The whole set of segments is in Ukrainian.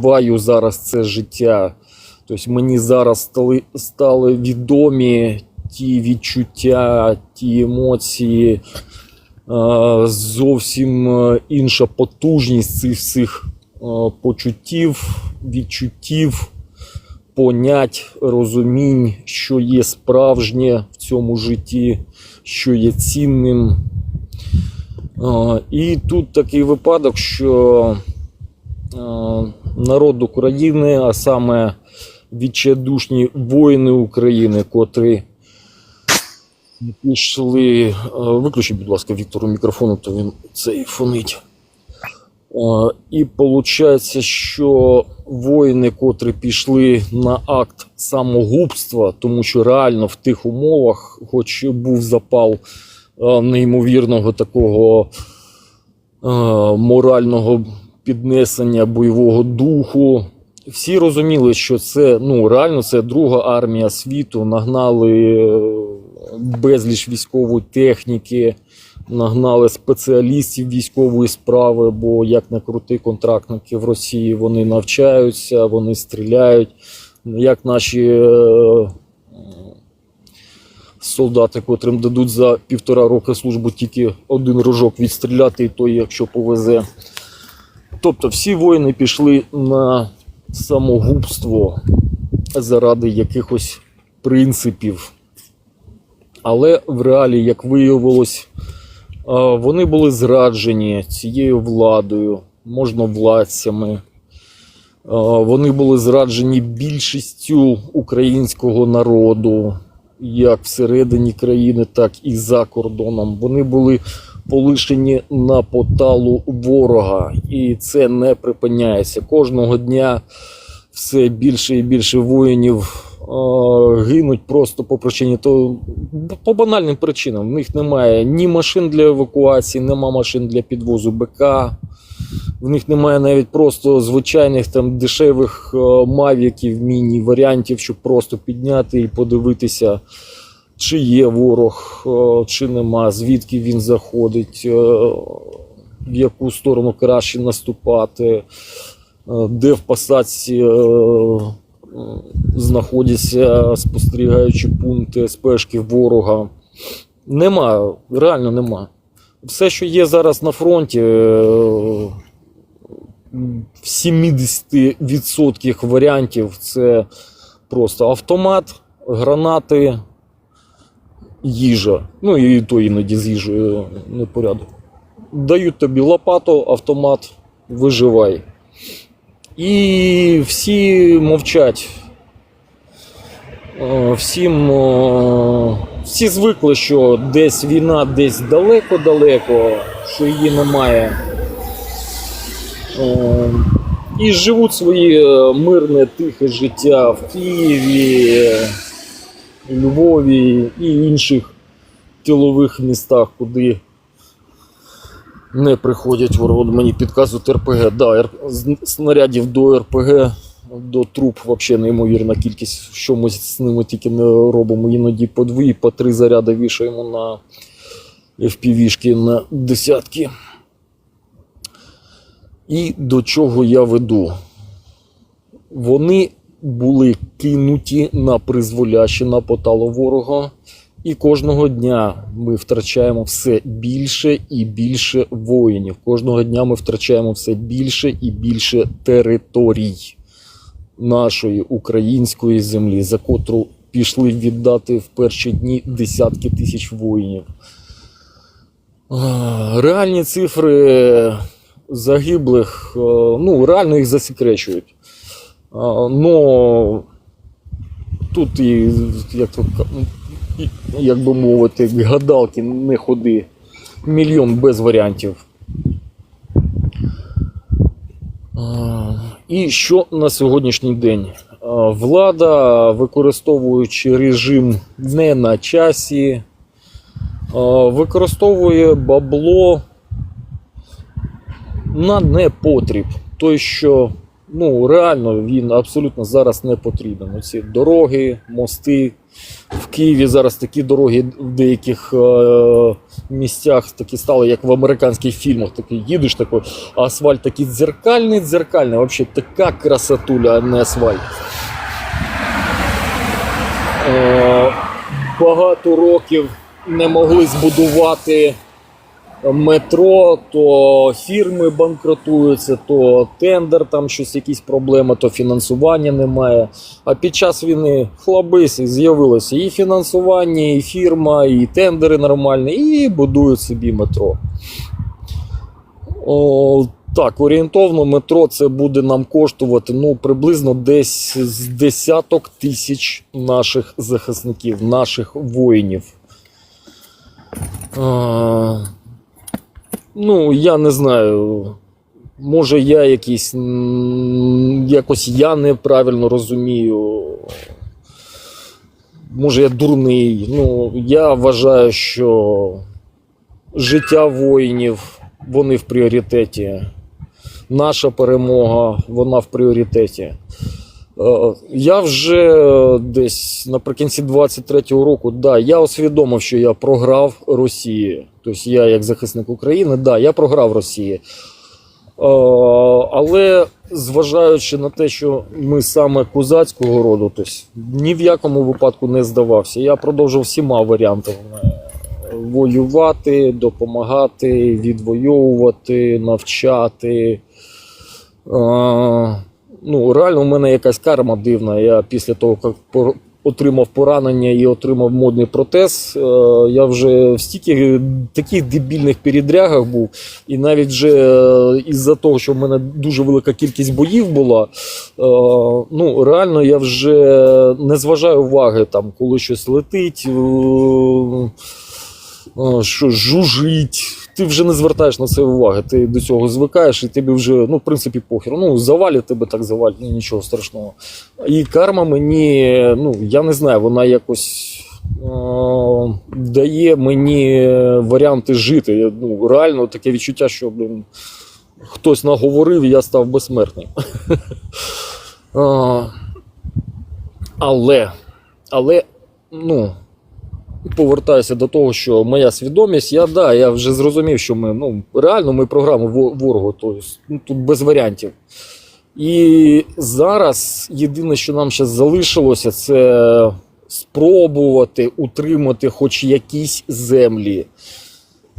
Ваю зараз це життя. Тобто мені зараз стали, стали відомі ті відчуття, ті емоції, зовсім е, інша потужність цих всіх е, почуттів, відчуттів, понять, розумінь, що є справжнє в цьому житті, що є цінним. І тут такий випадок, що народ України, а саме відчайдушні воїни України, котрі пішли. е, Виключіть, будь ласка, Віктору мікрофону, то він цей фонить. Е, І виходить, що воїни, котрі пішли на акт самогубства, тому що реально в тих умовах, хоч був запал е, неймовірного такого е, морального піднесення бойового духу. Всі розуміли, що це ну реально це друга армія світу. Нагнали е, безліч військової техніки, нагнали спеціалістів військової справи. Бо як не крути контрактники в Росії, вони навчаються, вони стріляють. Як наші е, солдати, котрим дадуть за півтора роки служби тільки один рожок відстріляти, і то якщо повезе. Тобто всі воїни пішли на самогубство заради якихось принципів. Але в реалі, як виявилось, вони були зраджені цією владою, можновладцями. Вони були зраджені більшістю українського народу, як всередині країни, так і за кордоном. Вони були полишені на поталу ворога, і це не припиняється. Кожного дня все більше і більше воїнів гинуть просто по причині то по банальним причинам. В них немає ні машин для евакуації, нема машин для підвозу БК. В них немає навіть просто звичайних там дешевих мавіків, міні-варіантів, щоб просто підняти і подивитися, чи є ворог, е, чи нема, звідки він заходить, е, в яку сторону краще наступати, е, де в посадці знаходяться спостерігаючі пункти спешки ворога. Нема, реально нема. Все, що є зараз на фронті, в 70% варіантів це просто автомат, гранати, їжа. Ну і то іноді з їжею непорядок. Дають тобі лопату, автомат, виживай. І всі мовчать. Е, Всім е, всі звикли, що десь війна, десь далеко-далеко, що її немає. Е, І живуть своє е, мирне, тихе життя в Києві, Львові і інших тилових містах, куди не приходять вороги. Мені підказують РПГ. Да, снарядів до РПГ, до труб взагалі неймовірна кількість. Що ми з ними тільки не робимо. Іноді по дві, по три заряди вішаємо на FPV-шки на десятки. І до чого я веду? Вони були кинуті на призволяще на потало ворога. І кожного дня ми втрачаємо все більше і більше воїнів. Кожного дня ми втрачаємо все більше і більше територій нашої української землі, за котру пішли віддати в перші дні десятки тисяч воїнів. Реальні цифри загиблих, ну, реально їх засекречують. Но тут і, як, то, як би мовити, гадалки не ходи. Мільйон без варіантів. І що на сьогоднішній день? Влада, використовуючи режим не на часі, використовує бабло на непотріб. Той, що ну, реально він абсолютно зараз не потрібен. Оці дороги, мости, В Києві зараз такі дороги в деяких е, місцях такі стали, як в американських фільмах. Такий їдеш такий, асфальт такий дзеркальний, дзеркальний. Взагалі така красотуля, а не асфальт. Е, багато років не могли збудувати метро, то фірми банкрутуються, то тендер, там щось, якісь проблеми, то фінансування немає. А під час війни хлабись, і з'явилося і фінансування, і фірма, і тендери нормальні, і будують собі метро. О, так, орієнтовно метро це буде нам коштувати ну, приблизно десь з десяток тисяч наших захисників, наших воїнів. А, ну, я не знаю. Може, я якийсь якось я неправильно розумію. Може, я дурний. Ну, я вважаю, що життя воїнів вони в пріоритеті. Наша перемога, вона в пріоритеті. Е, Я вже десь наприкінці 23-го року, да, я усвідомив, що я програв Росії. Тобто я, як захисник України, да, я програв Росії. Е, Але зважаючи на те, що ми саме козацького роду, тобто ні в якому випадку не здавався. Я продовжив всіма варіантами воювати, допомагати, відвоювати, навчати. А, ну, реально, у мене якась карма дивна. Я після того, як отримав поранення і отримав модний протез, е, я вже в стільки таких дебільних передрягах був. І навіть вже е, із-за того, що в мене дуже велика кількість боїв була, е, ну, реально я вже не зважаю уваги, там, коли щось летить. що жужить. Ти вже не звертаєш на це уваги. Ти до цього звикаєш, і тобі вже, ну, в принципі, похер. Ну, завалять тебе так завалять, ну, нічого страшного. І карма мені, ну, я не знаю, вона якось. е, Дає мені варіанти жити. Я, Ну, реально таке відчуття, що блін, хтось наговорив, і я став безсмертним. Але, але, ну, повертаюся до того, що моя свідомість, я да, я вже зрозумів, що ми ну, реально ми програми во- ворогу, тобто, ну, тут без варіантів. І зараз єдине, що нам ще залишилося, це спробувати утримати хоч якісь землі,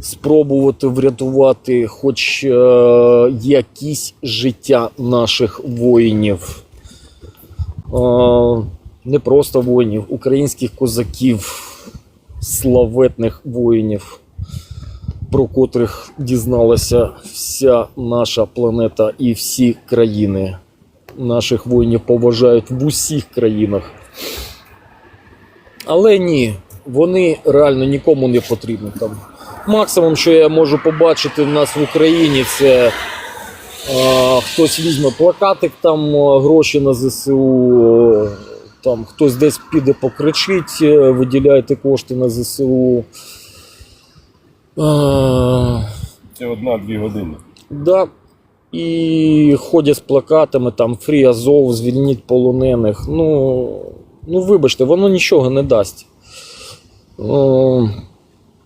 спробувати врятувати хоч е, якісь життя наших воїнів. Е, не просто воїнів, українських козаків, славетних воїнів, про котрих дізналася вся наша планета і всі країни. Наших воїнів поважають в усіх країнах. Але ні, вони реально нікому не потрібні. Там. Максимум, що я можу побачити в нас в Україні, це е, хтось візьме плакатик, там гроші на ЗСУ, там хтось десь піде покричить, е, виділяйте кошти на ЗСУ. Е, Це одна-дві години. Да. І ходять з плакатами там Фрі Азов, звільніть полонених. Ну, ну вибачте, воно нічого не дасть.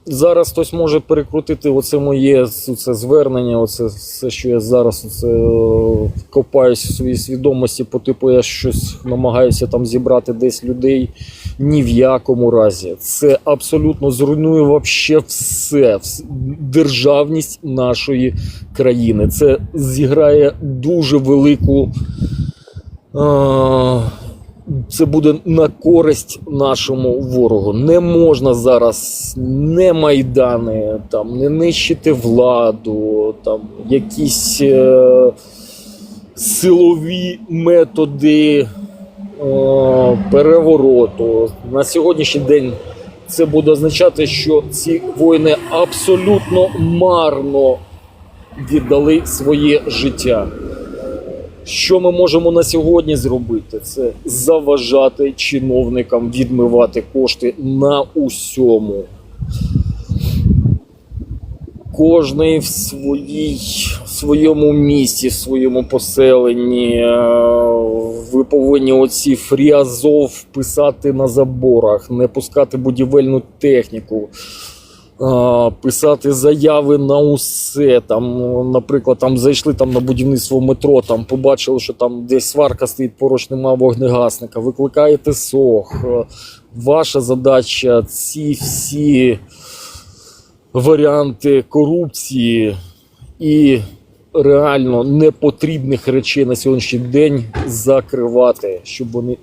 Зараз хтось може перекрутити оце моє це звернення, оце все, що я зараз оце, е, копаюсь в своїй свідомості, по типу я щось намагаюся там зібрати десь людей. Ні в якому разі. Це абсолютно зруйнує вообще все, державність нашої країни. Це зіграє дуже велику. Це буде на користь нашому ворогу. Не можна зараз не майдани, там, не нищити владу, там, якісь е, силові методи е, перевороту. На сьогоднішній день це буде означати, що ці воїни абсолютно марно віддали своє життя. Що ми можемо на сьогодні зробити? Це заважати чиновникам відмивати кошти на усьому. кожний в своїй, в своєму місті, в своєму поселенні. Е, Ви повинні оці фріазов писати на заборах, не пускати будівельну техніку. Писати заяви на усе. Там, наприклад, там зайшли там на будівництво метро, там побачили, що там десь сварка стоїть, поруч нема вогнегасника. Викликаєте СОХ. Ваша задача ці всі варіанти корупції і реально непотрібних речей на сьогоднішній день закривати, щоб вони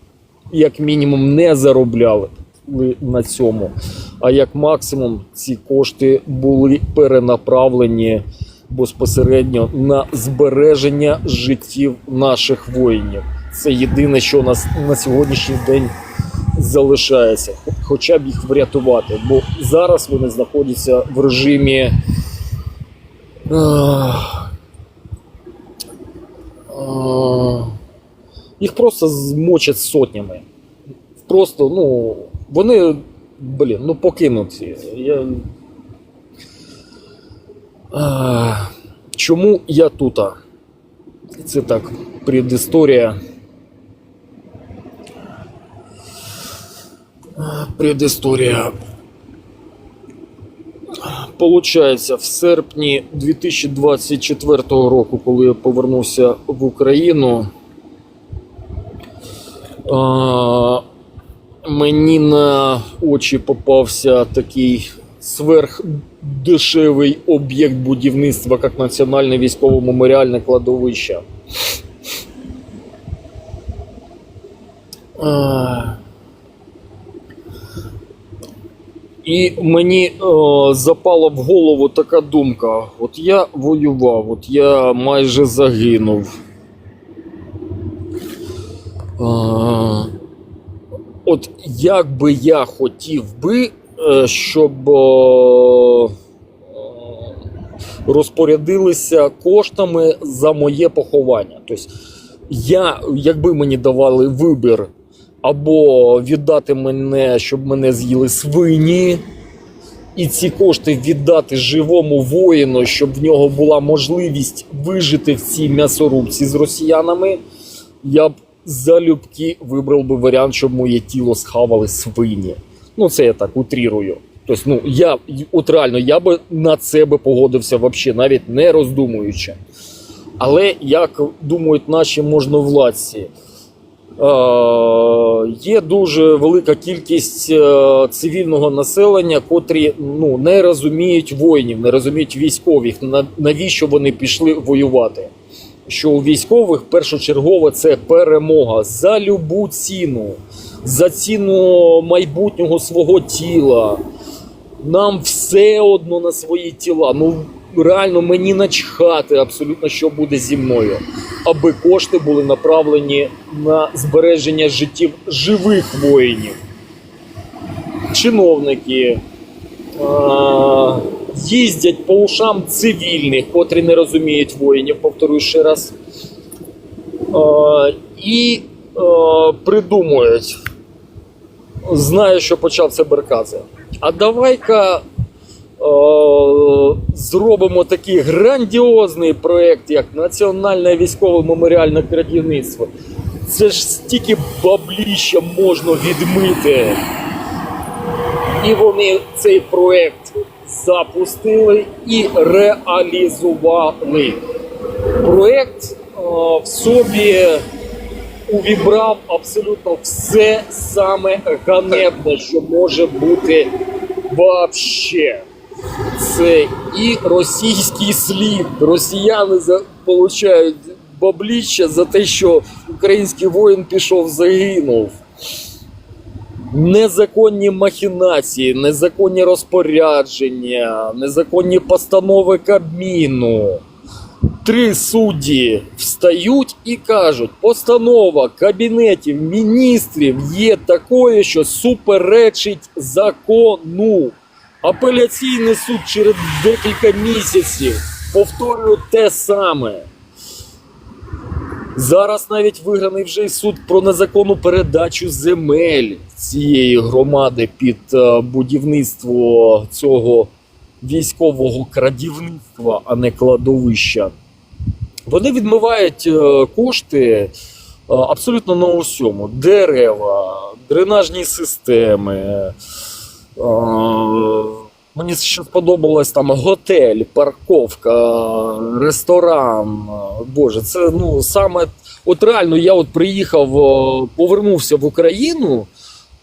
як мінімум не заробляли на цьому. А як максимум ці кошти були перенаправлені безпосередньо на збереження життів наших воїнів. Це єдине, що у нас на сьогоднішній день залишається, хоча б їх врятувати. Бо зараз вони знаходяться в режимі. Їх просто змочать сотнями. Просто, ну, вони, блін, ну покинуті. Я... Ах, Чому я тут? Це так, предісторія. Предісторія. Получається, в серпні 2024 року, коли я повернувся в Україну, а, мені на очі попався такий сверхдешевий об'єкт будівництва, як Національне військово-меморіальне кладовище. І мені е, запала в голову така думка: от я воював, от я майже загинув. Е, от як би я хотів би, е, щоб е, розпорядилися коштами за моє поховання. Тобто, я, якби мені давали вибір або віддати мене, щоб мене з'їли свині, і ці кошти віддати живому воїну, щоб в нього була можливість вижити в цій м'ясорубці з росіянами, я б залюбки вибрав би варіант, щоб моє тіло схавали свині. Ну, це я так утрірую. Тобто, ну я от реально я би на це би погодився взагалі, навіть не роздумуючи. Але як думають наші можновладці, Е, є дуже велика кількість е, цивільного населення, котрі ну, не розуміють воїнів, не розуміють військових, на- навіщо вони пішли воювати. Що у військових першочергово це перемога за любу ціну, за ціну майбутнього свого тіла. Нам все одно на свої тіла. Ну реально мені начхати абсолютно, що буде зі мною, аби кошти були направлені на збереження життів живих воїнів. Чиновники їздять по ушам цивільних, котрі не розуміють воїнів, повторюю ще раз. І придумують. Знаю, що почав це Беркадзе. А давай-ка е, зробимо такий грандіозний проєкт, як Національне військове меморіальне крадівництво. Це ж стільки бабліща можна відмити. І вони цей проєкт запустили і реалізували. Проєкт е, в собі увібрав абсолютно все саме ганебне, що може бути вообще. Це і російський слід. Росіяни получають бабліща за те, що український воїн пішов, загинув. Незаконні махінації, незаконні розпорядження, незаконні постанови Кабміну. Три судді встають і кажуть, постанова кабінетів міністрів є такою, що суперечить закону. Апеляційний суд через декілька місяців повторює те саме. Зараз навіть виграний вже й суд про незаконну передачу земель цієї громади під е, будівництво цього військового крадівництва, а не кладовища. Вони відмивають е, кошти е, абсолютно на усьому: дерева, дренажні системи. Мені ще сподобалось там готель, парковка, ресторан. Боже, це ну саме от реально я от приїхав, е, повернувся в Україну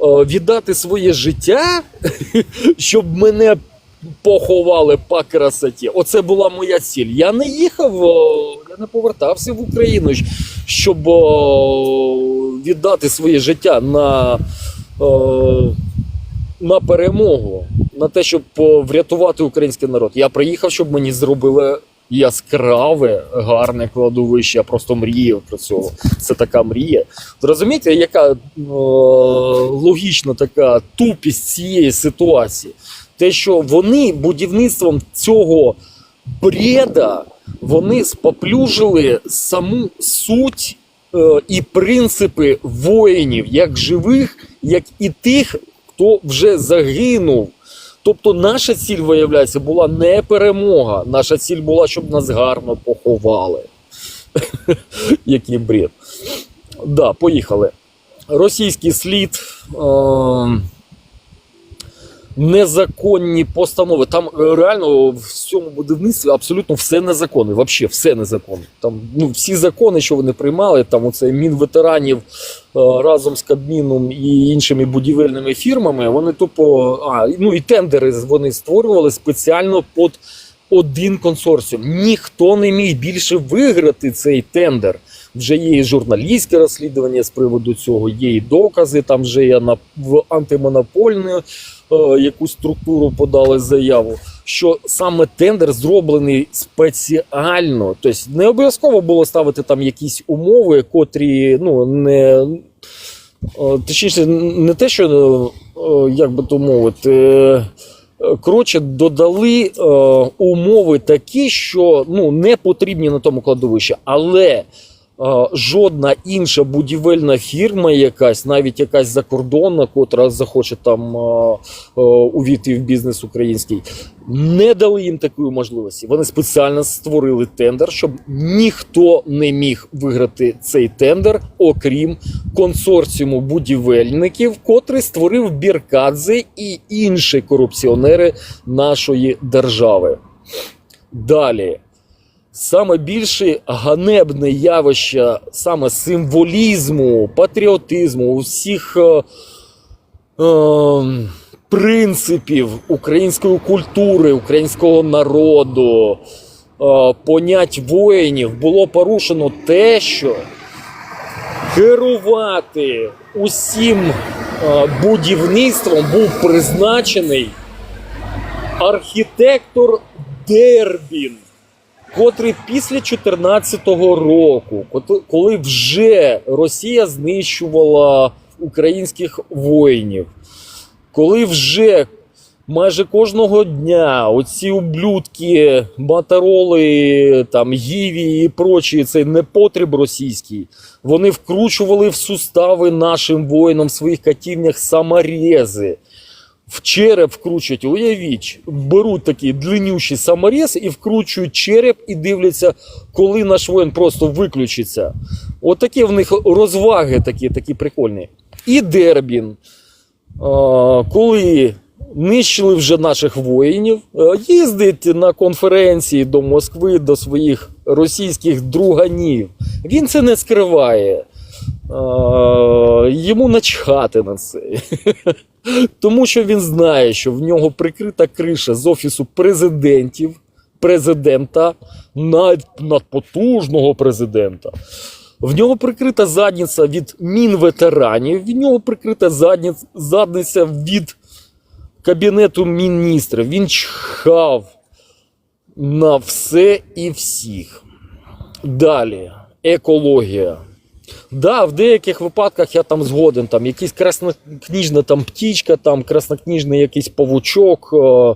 е, віддати своє життя, щоб мене поховали по красоті. Оце була моя ціль. Я не їхав, е, я не повертався в Україну, щоб віддати своє життя на, на перемогу, на те, щоб врятувати український народ. Я приїхав, щоб мені зробили. Яскраве, гарне кладовище, я просто мріяв про цього. Це така мрія. Розумієте, яка е, логічна така тупість цієї ситуації? Те, що вони будівництвом цього бреда вони споплюжили саму суть е, і принципи воїнів, як живих, як і тих, хто вже загинув. Тобто наша ціль, виявляється, була не перемога. Наша ціль була, щоб нас гарно поховали. Який бред. Да, поїхали. Російський слід. Е- незаконні постанови. Там е, реально в цьому будівництві абсолютно все незаконне. Взагалі все незаконне. Там ну, всі закони, що вони приймали, там оце Мінветеранів разом з Кабміном і іншими будівельними фірмами, вони тупо. А, ну і тендери вони створювали спеціально під один консорціум. Ніхто не міг більше виграти цей тендер. Вже є і журналістське розслідування з приводу цього, є і докази. Там вже є на в антимонопольну е, якусь структуру подали заяву, що саме тендер зроблений спеціально. Тобто не обов'язково було ставити там якісь умови, котрі ну не. е, Точніше, не те, що е, як би то мовити. е, Коротше, додали умови такі, що ну, не потрібні на тому кладовищі, але жодна інша будівельна фірма, якась, навіть якась закордонна, котра захоче там увійти в бізнес український, не дали їм такої можливості. Вони спеціально створили тендер, щоб ніхто не міг виграти цей тендер, окрім консорціуму будівельників, котрий створив Біркадзе і інші корупціонери нашої держави. Далі. Саме більше ганебне явище саме символізму, патріотизму, усіх е, е, принципів української культури, українського народу, е, понять воїнів було порушено те, що керувати усім е, будівництвом був призначений архітектор Дербін, котрий після 2014 року, коли вже Росія знищувала українських воїнів, коли вже майже кожного дня оці ублюдки, Мотороли, там, Гіві і прочі, цей непотріб російський, вони вкручували в сустави нашим воїнам в своїх катівнях саморези. В череп вкручують, уявіть, беруть такий длиннющий саморез і вкручують череп і дивляться, коли наш воїн просто виключиться. От в них розваги такі, такі прикольні. І Дербін, коли нищили вже наших воїнів, їздить на конференції до Москви, до своїх російських друганів. Він це не скриває. Йому начхати на це. Тому що він знає, що в нього прикрита криша з офісу президентів, президента, навіть надпотужного президента. В нього прикрита задниця від мінветеранів, в нього прикрита задниц- задниця від Кабінету міністрів. Він чхав на все і всіх. Далі, екологія. Да, в деяких випадках я там згоден. Там якийсь краснокніжна там птічка, там краснокніжний якийсь павучок. е,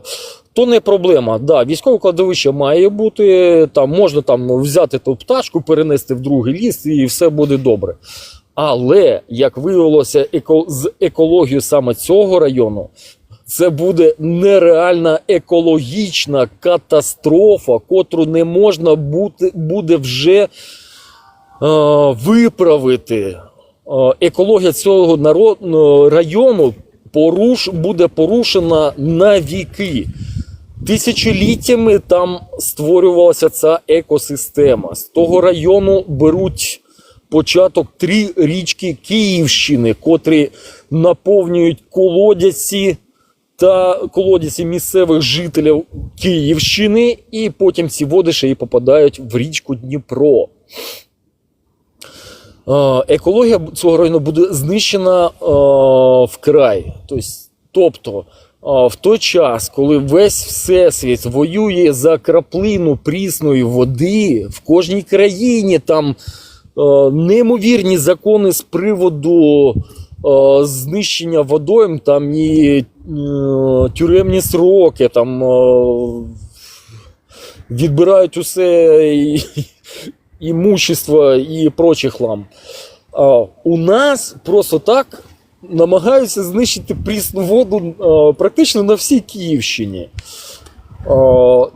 То не проблема. Да, військове кладовище має бути. Там можна там взяти ту пташку, перенести в другий ліс, і все буде добре. Але як виявилося, еко, з екологією саме цього району Це буде нереальна екологічна катастрофа, котру не можна бути, буде вже виправити. Е, екологія цього народ, е, району поруш, буде порушена на віки. Тисячоліттями там створювалася ця екосистема. З того району беруть початок три річки Київщини, котрі наповнюють колодязі та колодязі місцевих жителів Київщини, і потім ці води ще й попадають в річку Дніпро. Е, Екологія цього району буде знищена е, вкрай. Тобто, е, в той час, коли весь всесвіт воює за краплину прісної води, в кожній країні там неймовірні закони з приводу знищення водойм, там і тюремні сроки, там відбирають усе імущество і прочий хлам. У нас просто так намагаються знищити прісну воду практично на всій Київщині.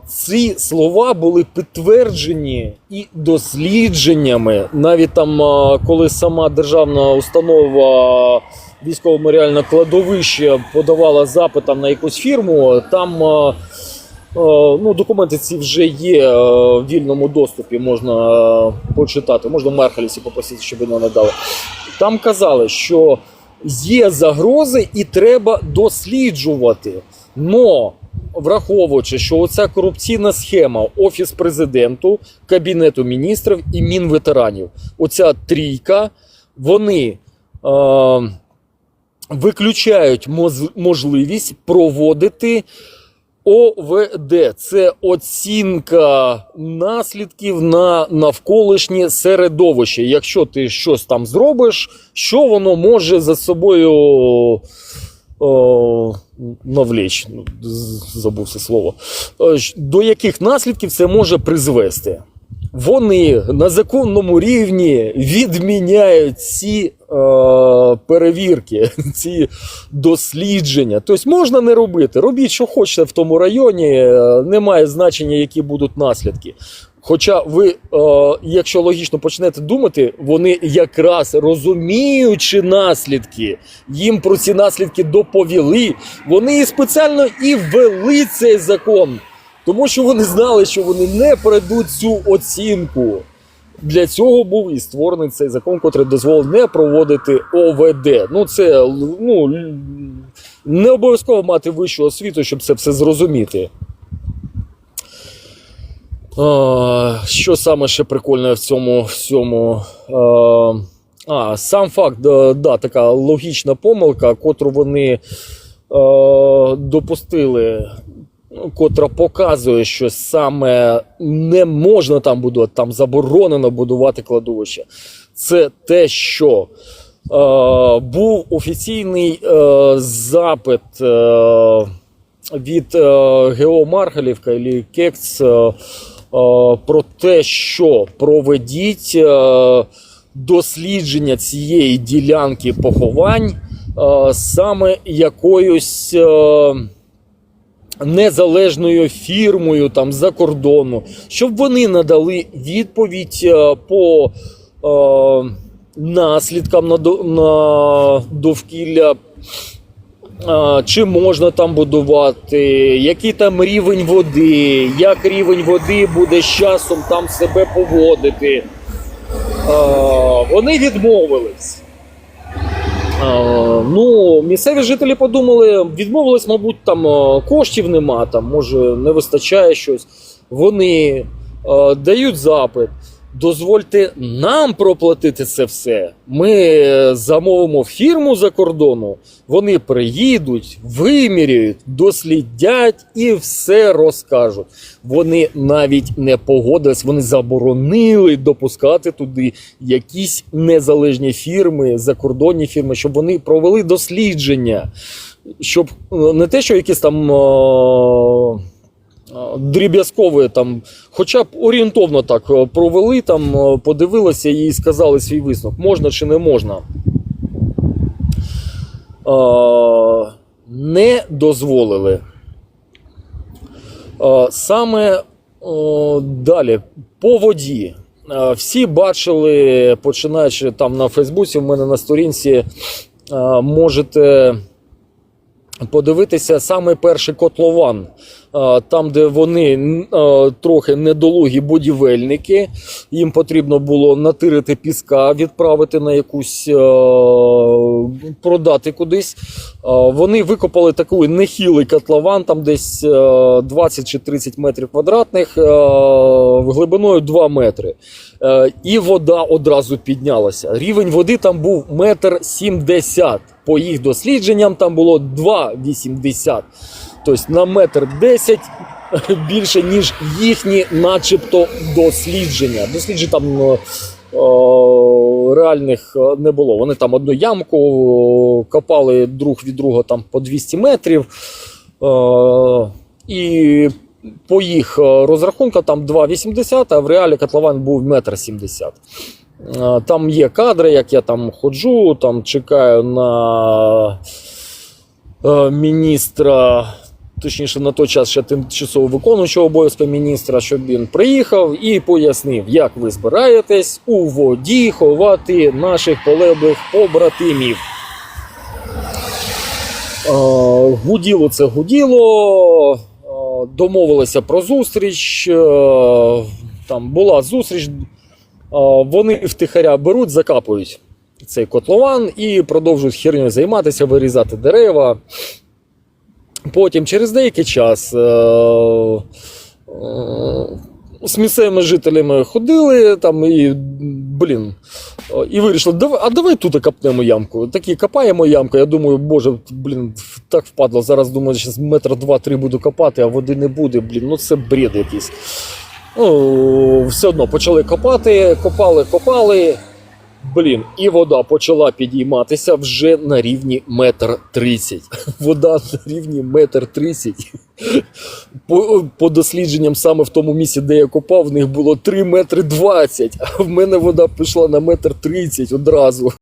Ці слова були підтверджені і дослідженнями. Навіть там, коли сама державна установа військово-меморіальне кладовище подавала запит на якусь фірму, там. Е, Ну, документи ці вже є е, в вільному доступі, можна е, почитати. Можна Мерхалісі попросити, щоб вони надали. Там казали, що є загрози і треба досліджувати. Но враховуючи, що оця корупційна схема Офіс президенту, Кабінету міністрів і Мінветеранів, оця трійка, вони. Е, Виключають можливість проводити ОВД це оцінка наслідків на навколишнє середовище. Якщо ти щось там зробиш, що воно може за собою о? Ну, Забув це слово. Е, До яких наслідків це може призвести? Вони на законному рівні відміняють ці перевірки, ці дослідження. Тобто можна не робити. Робіть, що хочете в тому районі, е, немає значення, які будуть наслідки. Хоча ви, е, якщо логічно почнете думати, вони якраз розуміючи наслідки, їм про ці наслідки доповіли, вони і спеціально і ввели цей закон. Тому що вони знали, що вони не пройдуть цю оцінку. Для цього був і створений цей закон, який дозволив не проводити ОВД. Ну, це ну, не обов'язково мати вищу освіту, щоб це все зрозуміти. А, що саме ще прикольне в цьому всьому? А, сам факт, да, да, така логічна помилка, котру вони е, допустили, котра показує, що саме не можна там будувати, там заборонено будувати кладовище. Це те, що е, був офіційний е, запит е, від е, ГО Маргалівка і Кекц е, е, про те, що проведіть е, дослідження цієї ділянки поховань е, саме якоюсь. Е, незалежною фірмою там за кордону, щоб вони надали відповідь е, по е, наслідкам на, на довкілля. Чи можна там будувати, який там рівень води, як рівень води буде з часом там себе поводити. Вони відмовились. Ну, місцеві жителі подумали, відмовились, мабуть, там е, коштів нема, там, може, не вистачає щось. Вони е, дають запит. Дозвольте нам проплатити це все. Ми е, замовимо фірму за кордону, вони приїдуть, виміряють, дослідять і все розкажуть. Вони навіть не погодились, вони заборонили допускати туди якісь незалежні фірми, закордонні фірми, щоб вони провели дослідження. Щоб е, не те, що якісь там. е, е, Дріб'язкове там, хоча б орієнтовно так е, провели, там е, подивилися і сказали свій висновок, можна чи не можна. Не дозволили. Саме далі по воді. Всі бачили, починаючи там на Фейсбуці, в мене на сторінці можете подивитися саме перший котлован. Там, де вони трохи недолугі будівельники, їм потрібно було натирити піска, відправити на якусь продати кудись. Вони викопали такий нехилий котлован, там десь е, 20 чи 30 метрів квадратних, глибиною 2 метри. Е, І вода одразу піднялася. Рівень води там був метр сімдесят. По їх дослідженням там було 2,80. Тобто на метр 10 більше, ніж їхні, начебто, дослідження. Досліджень там е, е, реальних е, не було. Вони там одну ямку копали друг від друга там по 200 метрів. І по їх розрахункам там 2,80, а в реалі котлован був 1,70 м. Там є кадри, як я там ходжу, там чекаю на міністра, точніше на той час ще тимчасово виконуючого обов'язки міністра, щоб він приїхав і пояснив, як ви збираєтесь у воді ховати наших полеглих побратимів. Гуділо це гуділо. Домовилися про зустріч. Там була зустріч. Вони втихаря беруть, закапують цей котлован і продовжують херню займатися, вирізати дерева. Потім через деякий час е, е, з місцевими жителями ходили там і, блін, і вирішили, а давай тут копнемо ямку. Такі копаємо ямку. Я думаю, боже, блін, так впадло. Зараз думаю, що метр два-три буду копати, а води не буде. Блін, ну це бред якийсь. Ну, все одно почали копати, копали, копали. Блін, і вода почала підійматися вже на рівні метр тридцять. Вода на рівні метр тридцять. По, по дослідженням саме в тому місці, де я копав, в них було 3 метри 20, а в мене вода пішла на метр тридцять одразу.